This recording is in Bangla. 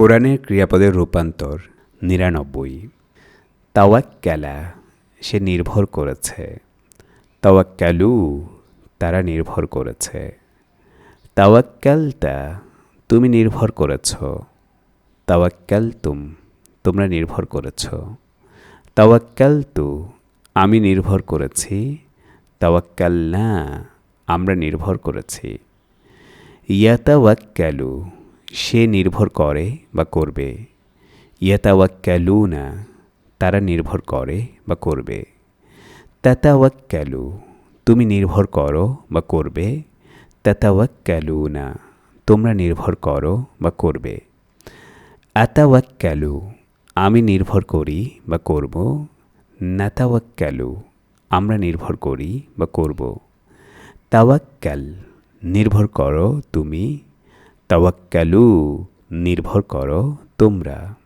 কোরআনের ক্রিয়াপদের রূপান্তর নিরানব্বই। তাওয়াক্কালা, সে নির্ভর করেছে। তাওয়াক্কালু, তারা নির্ভর করেছে। তাওয়াক্কালতা, তুমি নির্ভর করেছ। তাওয়াক্কাল তুম তোমরা নির্ভর করেছ। তাওয়াক্কাল তু আমি নির্ভর করেছি। তাওয়াক্কাল না আমরা নির্ভর করেছি। ইয়াতাওয়াক্কালু সে নির্ভর করে বা করবে। ইয়াতাওয়াক্কালু না তারা নির্ভর করে বা করবে। তাতাওয়াক্কালু, তুমি নির্ভর করো বা করবে। তাতাওয়াক্কালু না তোমরা নির্ভর করো বা করবে। আতাওয়াক্কালু, আমি নির্ভর করি বা করব। নাতাওয়াক্কালু, আমরা নির্ভর করি বা করব। তাওয়াক্কাল, নির্ভর করো তুমি তাওয়াক্কালু নির্ভর করো তোমরা।